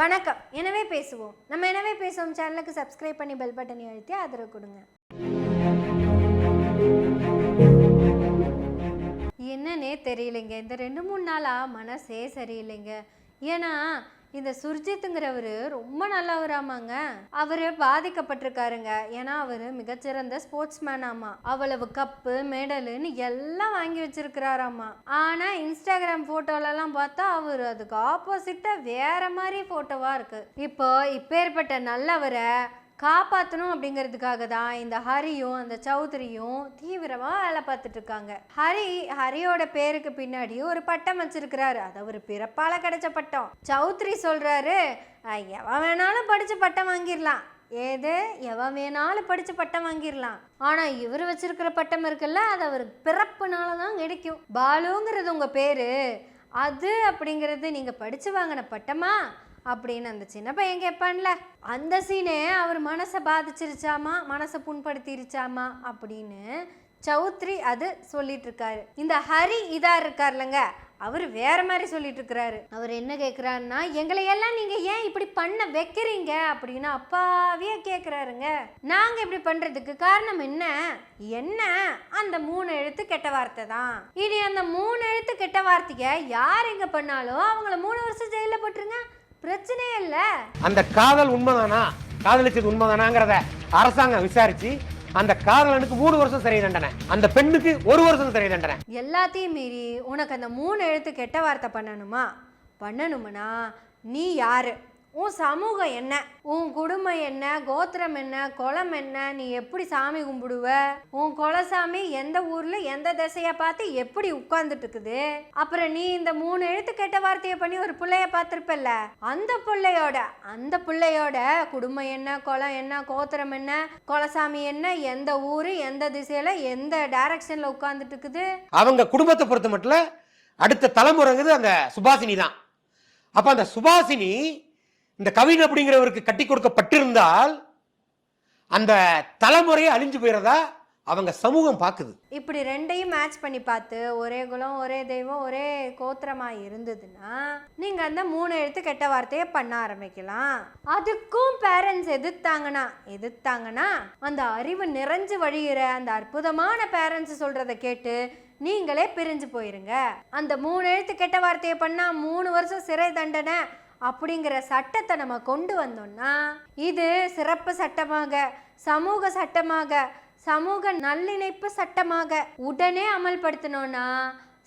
வணக்கம். எனவே பேசுவோம். நம்ம எனவே பேசுவோம். சேனலுக்கு சப்ஸ்கிரைப் பண்ணி பெல் பட்டனை அழுத்தி ஆதரவு கொடுங்க. என்னன்னே தெரியலைங்க. இந்த ரெண்டு மூணு நாளாக மனசே சரியில்லைங்க. ஏன்னா இந்த சுர்ஜித்துங்கிறவர் ரொம்ப நல்லவராமாங்க. அவர் பாதிக்கப்பட்டிருக்காருங்க. ஏன்னா அவர் மிகச்சிறந்த ஸ்போர்ட்ஸ் மேனாமா அவ்வளவு கப்பு மெடலுன்னு எல்லாம் வாங்கி வச்சிருக்கிறாராமா. ஆனா இன்ஸ்டாகிராம் போட்டோலலாம் பார்த்தா அவர் அதுக்கு ஆப்போசிட்டா வேற மாதிரி போட்டோவா இருக்கு. இப்போ இப்பேற்பட்ட நல்லவரை காப்பாற்றணும் அப்படிங்கிறதுக்காக தான் இந்த ஹரியும் அந்த சௌத்ரியும் தீவிரமாக வேலை பார்த்துட்டு இருக்காங்க. ஹரி ஹரியோட பேருக்கு பின்னாடி ஒரு பட்டம் வச்சிருக்கிறாரு. அது ஒரு பிறப்பால் கிடைச்ச பட்டம். சௌத்ரி சொல்கிறாரு எவன் வேணாலும் படித்து பட்டம் வாங்கிடலாம் ஏது எவன் வேணாலும் படித்து பட்டம் வாங்கிடலாம் ஆனால் இவர் வச்சிருக்கிற பட்டம் இருக்குல்ல அது அவர் பிறப்புனால தான் கிடைக்கும். பாலுங்கிறது உங்கள் பேர். அது அப்படிங்கிறது நீங்கள் படித்து வாங்கின பட்டமா? அப்படின்னு அந்த சின்ன பையன் கேட்பான்ல? அந்த சீனே அவர் மனசை பாதிச்சிருச்சாமா? மனசை புண்படுத்திருச்சாமா? அப்படின்னு சௌத்ரி அது சொல்லிட்டு இருக்காரு இந்த ஹரி இதா இருக்கார்லங்க அவர் வேற மாதிரி சொல்லிட்டு இருக்கிறாரு அவர் என்ன கேட்குறாருன்னா எங்களை எல்லாம் நீங்க ஏன் இப்படி பண்ண வைக்கிறீங்க? அப்படின்னு அப்பாவே கேட்குறாருங்க நாங்க இப்படி பண்றதுக்கு காரணம் என்ன? என்ன? அந்த மூணு எழுத்து கெட்ட வார்த்தை தான். இனி அந்த மூணு எழுத்து கெட்ட வார்த்தையை யார் எங்க பண்ணாலும் அவங்கள மூணு வருஷம் ஜெயில போட்டுருங்க. பிரச்சனையே இல்லை. அந்த காதல் உண்மைதானா? காதலிச்சது உண்மைதானாங்கிறத அரசாங்கம் விசாரிச்சு அந்த காதலனுக்கு மூணு வருஷம் சிறை தண்டனை அந்த பெண்ணுக்கு ஒரு வருஷம் சிறை தண்டனை. எல்லாத்தையும் மீறி உனக்கு அந்த மூணு எழுத்து கெட்ட வார்த்தை பண்ணணுமா? பண்ணணும்னா நீ யாரு? உன் சமூகம் என்ன? உன் குடும்பம் என்ன? கோத்திரம் என்ன? குளம் என்ன? நீ எப்படி சாமி கும்பிடுவ? உன் குலசாமி எந்த ஊர்ல எந்த திசையை பார்த்து எப்படி உட்கார்ந்துட்டு இருக்குது அப்புறம் நீ இந்த மூணு எழுத்து கெட்ட வார்த்தையை பண்ணி ஒரு பிள்ளைய பார்த்துருப்பல்ல? அந்த பிள்ளையோட அந்த பிள்ளையோட குடும்பம் என்ன? குளம் என்ன? கோத்திரம் என்ன? குலசாமி என்ன? எந்த ஊரு எந்த திசையில எந்த டைரக்ஷன்ல உட்கார்ந்துட்டு இருக்குது அவங்க குடும்பத்தை பொறுத்த மட்டும் அடுத்த தலைமுறைங்கிறது அந்த சுபாசினி தான். அப்ப அந்த சுபாசினி இந்த கவின் அப்படிங்கிறவருக்கு கட்டி கொடுக்கப்பட்டிருந்தால் அந்த தலைமுறையை அழிஞ்சு போயிடுறதா அவங்க சமூகம் பார்க்குது இப்படி ரெண்டையும் மேட்ச் பண்ணி பார்த்து ஒரே குலம் ஒரே தெய்வம் ஒரே கோத்திரமாக இருந்ததுன்னா நீங்கள் அந்த மூணு எழுத்து கெட்ட வார்த்தையை பண்ண ஆரம்பிக்கலாம். அதுக்கும் பேரண்ட்ஸ் எதிர்த்தாங்கன்னா எதிர்த்தாங்கன்னா அந்த அறிவு நிறைஞ்சு வழிகிற அந்த அற்புதமான பேரண்ட்ஸ் சொல்கிறத கேட்டு நீங்களே பிரிஞ்சு போயிருங்க. அந்த மூணு எழுத்து கெட்ட வார்த்தையை பண்ணால் மூணு வருஷம் சிறை தண்டனை அப்படிங்கிற சட்டத்தை நம்ம கொண்டு வந்தோம்னா இது சிறப்பு சட்டமாக சமூக சட்டமாக சமூக நல்லிணைப்பு சட்டமாக உடனே அமல்படுத்தினோன்னா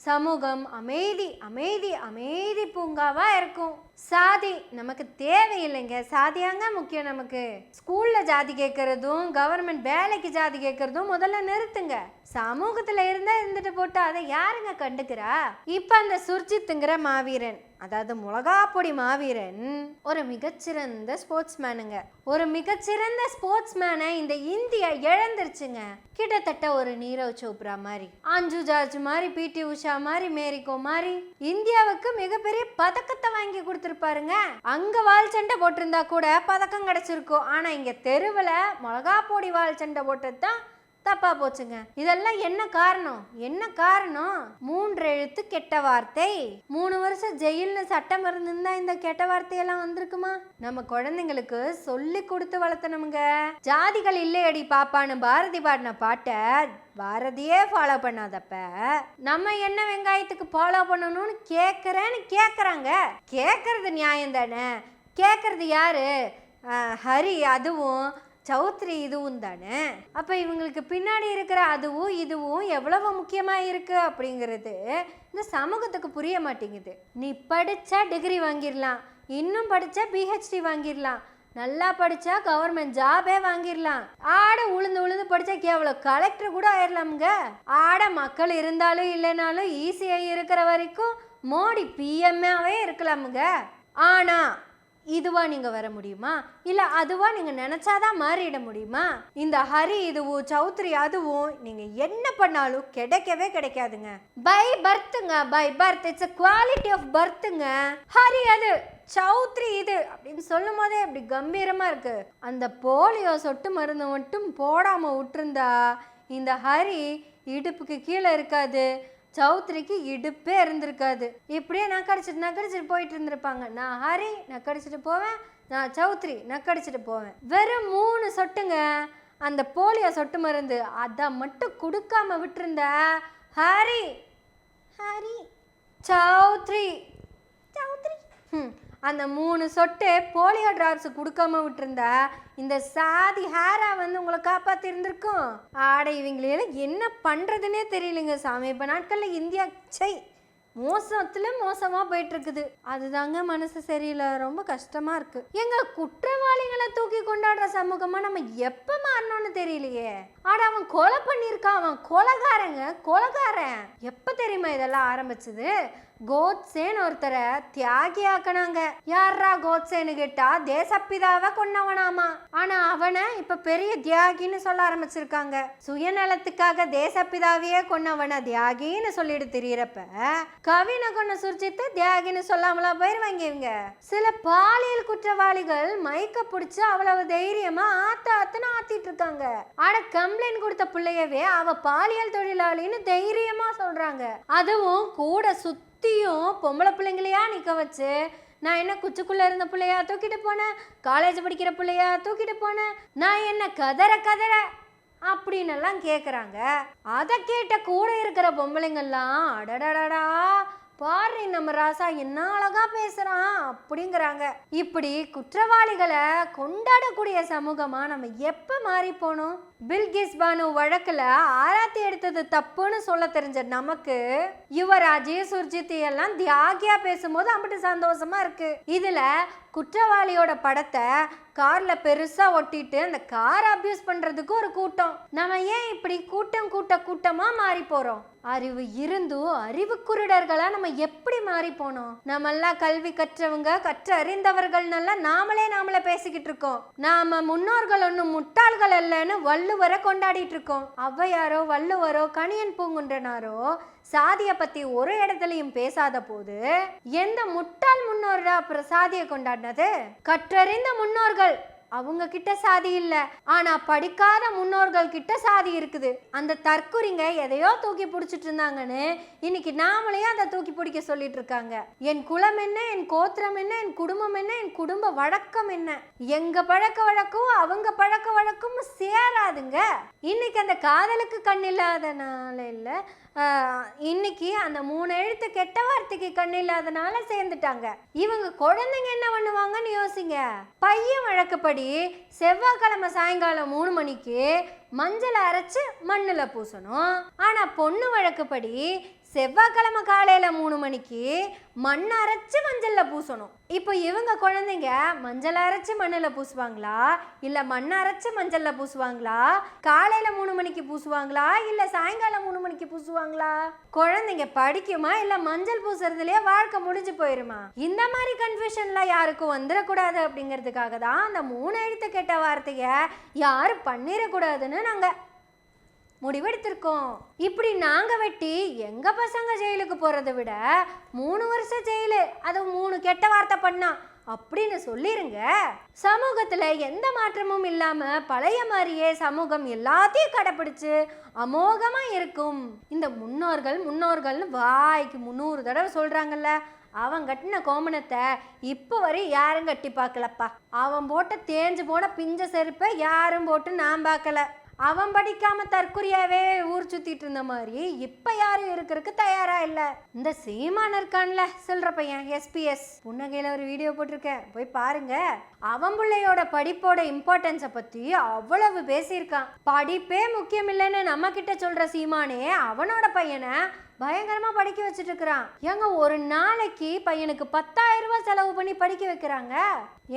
சமூகம் அமைதி அமைதி அமைதி பூங்காவாக இருக்கும். சாதி நமக்கு தேவையில்லைங்க. சாதியாங்க முக்கியம் நமக்கு? ஸ்கூல்ல ஜாதி கேட்கறதும் கவர்மெண்ட் வேலைக்கு ஜாதி கேட்கறதும் முதல்ல நிறுத்துங்க. சமூகத்துல இருந்தா இருந்துட்டு போட்டு அதை யாருங்க கண்டுக்கிறா? இப்ப அந்த சுர்ஜித்துங்கிற மாவீரன் அதாவது மிளகா பொடி மாவீரன் ஒரு மிகச்சிறந்த ஸ்போர்ட்ஸ் மேனுங்க ஒரு மிகச்சிறந்த ஸ்போர்ட்ஸ் மேனை இந்த இந்தியா இழந்துருச்சுங்க. கிட்டத்தட்ட ஒரு நீரவ் சோப்ரா மாதிரி அஞ்சு ஜார்ஜ் மாதிரி பிடி உஷா மாதிரி மேரிகோ மாதிரி இந்தியாவுக்கு மிகப்பெரிய பதக்கத்தை வாங்கி போட்டிருப்பாருங்க அங்க வால் சண்டை போட்டிருந்தா கூட பதக்கம் கிடைச்சிருக்கும். ஆனா இங்க தெருவில் மிளகா பொடி வால் சண்டை போட்டது தான் தப்பா போச்சுங்க. இதெல்லாம் என்ன காரணம்? என்ன காரணம்? மூன்று எழுத்து கெட்ட வார்த்தை. மூணு வருஷம் ஜெயில்னு சட்டம் இருந்திருந்தா இந்த கெட்ட வார்த்தையெல்லாம் வந்திருக்குமா? நம்ம குழந்தைங்களுக்கு சொல்லி கொடுத்து வளர்த்தணுங்க ஜாதிகள் இல்லையடி பாப்பான்னு பாரதி பாடின பாட்டை பாரதியே ஃபாலோ பண்ணாதப்ப நம்ம என்ன வெங்காயத்துக்கு ஃபாலோ பண்ணணும்னு கேட்குறேன்னு கேட்குறாங்க கேட்கறது நியாயம் தானே கேட்கறது யாரு ஹரி அதுவும் சௌத்ரி இதுவும் தானே? அப்போ இவங்களுக்கு பின்னாடி இருக்கிற அதுவும் இதுவும் எவ்வளவு முக்கியமாக இருக்குது அப்படிங்கிறது இந்த சமூகத்துக்கு புரிய மாட்டேங்குது. நீ படித்தா டிகிரி வாங்கிடலாம். இன்னும் படித்தா பிஹெச்டி வாங்கிடலாம். நல்லா படிச்சா கவர்மெண்ட் ஜாபே வாங்கிடலாம். ஆட உளுந்து உளுந்து படிச்சா கேவலம். கலெக்டர் கூட ஆயிடலாமுங்க. ஆட மக்கள் இருந்தாலும் இல்லைனாலும் ஈஸியாக இருக்கிற வரைக்கும் மோடி பிஎம்ஏவே இருக்கலாமுங்க. ஆனா இதுவா நீங்கள் வர முடியுமா? இல்லை அதுவாக நீங்கள் நினச்சாதான் மாறிட முடியுமா? இந்த ஹரி இதுவும் சௌத்ரி அதுவும் நீங்கள் என்ன பண்ணாலும் கிடைக்கவே கிடைக்காதுங்க. By பர்த்துங்க by birth it's a quality of பர்த்துங்க Hari அது சௌத்ரி இது அப்படின்னு சொல்லும் போதே அப்படி கம்பீரமாக இருக்குது அந்த போலியோ சொட்டு மருந்து மட்டும் போடாமல் விட்டுருந்தா இந்த ஹரி இடுப்புக்கு கீழே இருக்காது. சௌத்ரிக்கு இடுப்பே இருந்திருக்காது. இப்படியே நக்கடிச்சிட்டு நக்கடிச்சிட்டு போயிட்டு இருந்திருப்பாங்க. நான் ஹரி நக்கடிச்சிட்டு போவேன். நான் சௌத்ரி நக்கடிச்சிட்டு போவேன். வெறும் மூணு சொட்டுங்க. அந்த போலியோ சொட்டு மருந்து அதை மட்டும் கொடுக்காம விட்டுருந்த ஹரி ஹரி சௌத்ரி சௌத்ரி. ம் அந்த மூணு சொட்டு போலியோ டிராப்ஸ் கொடுக்காம விட்டுருந்தா இந்த சாதி ஹேரா வந்து உங்களை காப்பாற்றிருந்திருக்கும் ஆட இவங்களையெல்லாம் என்ன பண்ணுறதுனே தெரியலங்க சாமி. இப்போ நாட்களில் இந்தியா சை மோசத்துல மோசமா போயிட்டு இருக்குது அதுதாங்க மனசு சரியில்லை. ரொம்ப கஷ்டமா இருக்கு. எங்க குற்றவாளிகளை தூக்கி கொண்டாடுற சமூகமா நம்ம எப்ப மாறணும்னு தெரியலையே. ஆட அவன் கொலை பண்ணியிருக்கான். அவன் கொலகாரங்க கொலகாரன். எப்போ தெரியுமா இதெல்லாம் ஆரம்பிச்சது? கோட்சேன் ஒருத்தரை தியாகி ஆக்கினாங்க. யாரா கோட்சேன்னு கேட்டா தேசப்பிதாவை கொன்னவனாமா. ஆனா அவனை இப்ப பெரிய தியாகின்னு சொல்ல ஆரம்பிச்சிருக்காங்க. சுயநலத்துக்காக தேசப்பிதாவையே கொன்னவனை தியாகின்னு சொல்லிட்டு தெரியறப்ப கவினை கொன்ன சுர்ஜித்து தியாகின்னு சொல்லாமலா போயிருவாங்க இவங்க. சில பாலியல் குற்றவாளிகள் மயக்க பிடிச்சு அவ்வளவு தைரியமா ஆத்த ஆத்துன்னு ஆத்திட்டு இருக்காங்க. ஆட கம்ப்ளைண்ட் கொடுத்த பிள்ளையவே அவ பாலியல் தொழிலாளின்னு தைரியமா சொல்றாங்க. அதுவும் கூட சுத்தியும் பொம்பளை பிள்ளைங்களையா நிக்க வச்சு நான் என்ன குச்சுக்குள்ள இருந்த பிள்ளையா? தூக்கிட்டு போனேன் காலேஜ் படிக்கிற பிள்ளையா? தூக்கிட்டு போனேன் நான் என்ன கதற கதற? அப்படின்னு எல்லாம் கேட்குறாங்க அதை கேட்ட கூட இருக்கிற பொம்பளைங்கள்லாம் அடடடடா பாரு நம்ம ராசா என்ன அழகா பேசுறான் அப்படிங்கிறாங்க. இப்படி குற்றவாளிகளை கொண்டாடக்கூடிய சமூகமா நம்ம எப்ப மாறி போனோம்? பில்கிஸ் பானு வழக்கில் ஆராத்தி எடுத்தது தப்புன்னு சொல்ல தெரிஞ்ச நமக்கு யுவராஜ் சுர்ஜித் எல்லாம் தியாகியா பேசும்போது அம்பிட்டு சந்தோஷமா இருக்கு. இதுல குற்றவாளியோட படத்தை கார்ல பெருசா ஒட்டிட்டு அந்த கார் அபியூஸ் பண்றதுக்கு ஒரு கூட்டம். நம்ம ஏன் இப்படி கூட்டம் கூட்ட கூட்டமா மாறி போறோம்? அறிவு இருந்தும் அறிவு குருடர்களா நம்ம எப்படி மாறி போனோம்? நம்ம எல்லாம் கல்வி கற்றவங்க கற்று அறிந்தவர்கள்னெல்லாம் நாமளே நாமளே பேசிக்கிட்டு இருக்கோம். நாம முன்னோர்கள் ஒன்றும் முட்டாள்கள் அல்லன்னு வள்ளுவரை கொண்டாடிட்டு இருக்கோம் ஔவையாரோ வள்ளுவரோ கணியன் பூங்குன்றனாரோ சாதியை பத்தி ஒரு இடத்துலயும் பேசாத போது எந்த முட்டாள் முன்னோரா அப்புறம் சாதியை கொண்டாடினது? கற்றறிந்த முன்னோர்கள். அவங்க கிட்ட சாதி இல்லை. ஆனா படிக்காத முன்னோர்கள் கிட்ட சாதி இருக்குது. அந்த தற்குறிங்க எதையோ தூக்கி பிடிச்சிட்டு இருந்தாங்கன்னு இன்னைக்கு நாமளே அதை தூக்கி பிடிக்க சொல்லிட்டு இருக்காங்க. என் குலம் என்ன என் கோத்திரம் என்ன என் குடும்பம் என்ன என் குடும்ப வழக்கம் என்ன? எங்க பழக்க வழக்கம் அவங்க பழக்க வழக்கம் சேராதுங்க. இன்றைக்கி அந்த காதலுக்கு கண் இல்லாதனால இல்லை. இன்னைக்கு அந்த மூணு எழுத்து கெட்ட வார்த்தைக்கு கண் இல்லாதனால சேர்ந்துட்டாங்க. இவங்க குழந்தைங்க என்ன பண்ணுவாங்கன்னு யோசிங்க. பையன் வழக்கப்படி செவ்வாய்க்கிழமை சாயங்காலம் மூணு மணிக்கு மஞ்சளை அரைச்சு மண்ணில் பூசணும். ஆனால் பொண்ணு வழக்கப்படி செவ்வாய்க்கிழமை காலையில் மூணு மணிக்கு மண் அரைச்சி மஞ்சளில் பூசணும். இப்போ இவங்க குழந்தைங்க மஞ்சள் அரைச்சி மண்ணில் பூசுவாங்களா? இல்லை மண் அரைச்சி மஞ்சளில் பூசுவாங்களா? காலையில் மூணு மணிக்கு பூசுவாங்களா? இல்லை சாயங்காலம் மூணு மணிக்கு பூசுவாங்களா? குழந்தைங்க படிக்குமா? இல்லை மஞ்சள் பூசுறதுலேயே வாழ்க்கை முடிஞ்சு போயிருமா? இந்த மாதிரி கன்ஃபியூஷன்ல யாருக்கும் வந்துடக்கூடாது அப்படிங்கிறதுக்காக தான் அந்த மூணு எழுத்து கெட்ட வார்த்தையை யாரும் பண்ணிடக்கூடாதுன்னு நாங்கள் முடிவெடுத்திருக்கோம். இப்படி நாங்க வெட்டி எங்க பசங்க ஜெயிலுக்கு போறதை விட மூணு வருஷம் ஜெயிலு அது மூணு கெட்ட வார்த்தை பண்ணா அப்படின்னு சொல்லிருங்க. சமூகத்துல எந்த மாற்றமும் இல்லாம பழைய மாதிரியே சமூகம் எல்லாத்தையும் கடைப்பிடிச்சு அமோகமா இருக்கும். இந்த முன்னோர்கள் முன்னோர்கள்னு வாய்க்கு முந்நூறு தடவை சொல்றாங்கல்ல அவன் கட்டின கோமணத்தை இப்போ வரை யாரும் கட்டி பார்க்கலப்பா. அவன் போட்ட தேஞ்சு போன பிஞ்ச செருப்பை யாரும் போட்டு நான் பார்க்கல. அவன் படிக்காம தற்குறியாவே ஊர் சுத்திட்டு இருந்த மாதிரி இப்ப யாரும் இருக்கிறதுக்கு தயாரா இல்ல. இந்த சீமான் இருக்கான்ல சொல்ற பையன் எஸ்பிஎஸ் புன்னகையில ஒரு வீடியோ போட்டிருக்கேன். போய் பாருங்க. அவன் பிள்ளையோட படிப்போட இம்பார்ட்டன்ஸை பத்தி அவ்வளவு பேசியிருக்கான். படிப்பே முக்கியம் இல்லைன்னு நம்ம கிட்ட சொல்ற சீமானே அவனோட பையனை பயங்கரமா படிக்க வச்சுட்டு இருக்கிறான் ஏங்க ஒரு நாளைக்கு பையனுக்கு பத்தாயிரம் ரூபாய் செலவு பண்ணி படிக்க வைக்கிறாங்க?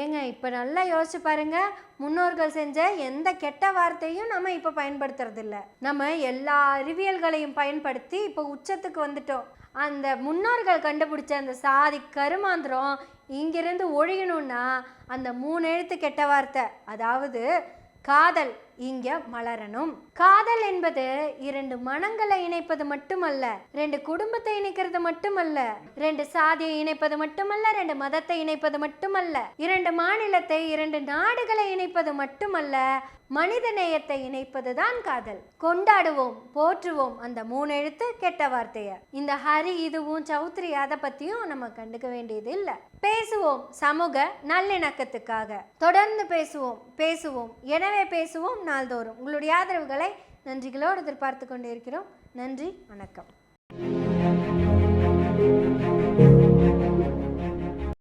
ஏங்க இப்ப நல்லா யோசிச்சு பாருங்க. முன்னோர்கள் செஞ்ச எந்த கெட்ட வார்த்தையும் நம்ம இப்ப பயன்படுத்துறது இல்ல நம்ம எல்லா அறிவியல்களையும் பயன்படுத்தி இப்ப உச்சத்துக்கு வந்துட்டோம். அந்த முன்னோர்கள் கண்டுபிடிச்ச அந்த சாதி கருமாந்திரம் இங்கிருந்து ஒழியணும்னா அந்த மூணு எழுத்து கெட்ட வார்த்தை அதாவது காதல். இங்க மலரணும். காதல் என்பது இரண்டு மனங்களை இணைப்பது மட்டுமல்ல ரெண்டு குடும்பத்தை இணைக்கிறது மட்டுமல்ல ரெண்டு சாதியை இணைப்பது மட்டுமல்ல ரெண்டு மதத்தை இணைப்பது மட்டுமல்ல இரண்டு மாநிலத்தை இரண்டு நாடுகளை இணைப்பது மட்டுமல்ல மனித நேயத்தை இணைப்பதுதான் காதல். கொண்டாடுவோம் போற்றுவோம் அந்த மூணு எழுத்து கெட்ட வார்த்தைய. இந்த ஹரி இதுவும் சௌத்ரி அதை பத்தியும் நம்ம கண்டுக்க வேண்டியது இல்லை. பேசுவோம் சமூக நல்லிணக்கத்துக்காக. தொடர்ந்து பேசுவோம் பேசுவோம். எனவே பேசுவோம் நாள்தோறும். உங்களுடைய ஆதரவுகளை நன்றிகளோடு எதிர்பார்த்து கொண்டு இருக்கிறோம். நன்றி வணக்கம்.